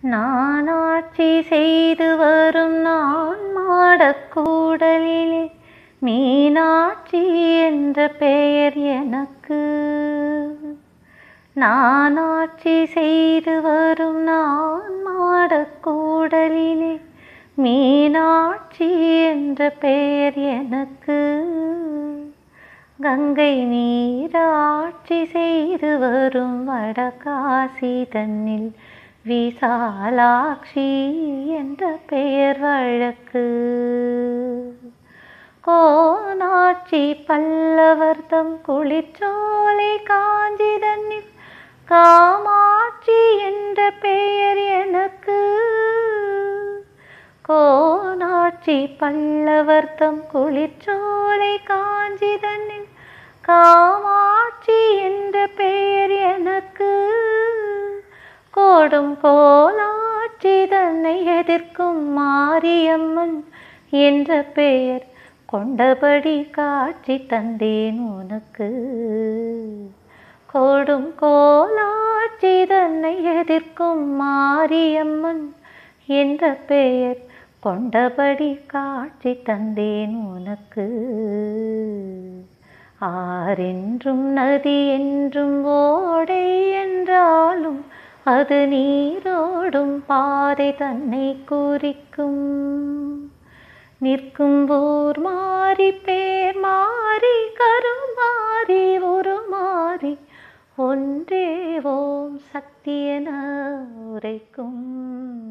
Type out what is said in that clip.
நான் ஆட்சி செய்து வரும் நான் மாடக்கூடலிலே மீனாட்சி என்ற பெயர் எனக்கு. நான் ஆட்சி செய்து வரும் நான் மாடக்கூடலிலே மீனாட்சி என்ற பெயர் எனக்கு. கங்கை நீராட்சி செய்து வரும் வடகாசி தன்னில் விசாலாட்சி என்ற பெயர் வழக்கு. கோனாட்சி பல்லவர்தம் குளிர்ச்சோலை காஞ்சி தன்னில் காமாட்சி என்ற பெயர் எனக்கு. கோனாட்சி பல்லவர்தம் குளிர்ச்சோலை காஞ்சி தன்னில் காமாட்சி கோடும் கோலாட்சி தன்னை எதிர்க்கும் மாரியம்மன் என்ற பெயர் கொண்டபடி காட்சி தந்தேன் உனக்கு. கோடும் கோலாட்சி தன்னை எதிர்க்கும் மாரியம்மன் என்ற பெயர் கொண்டபடி காட்சி தந்தேன் உனக்கு. ஆறென்றும் நதி என்றும் ஓ அது நீரோடும் பாதை தன்னை குறிக்கும். நிற்கும் போர் மாறி பேர் மாறி கருமாறி உருமாறி ஒன்றே ஓம் சக்தி என உரைக்கும்.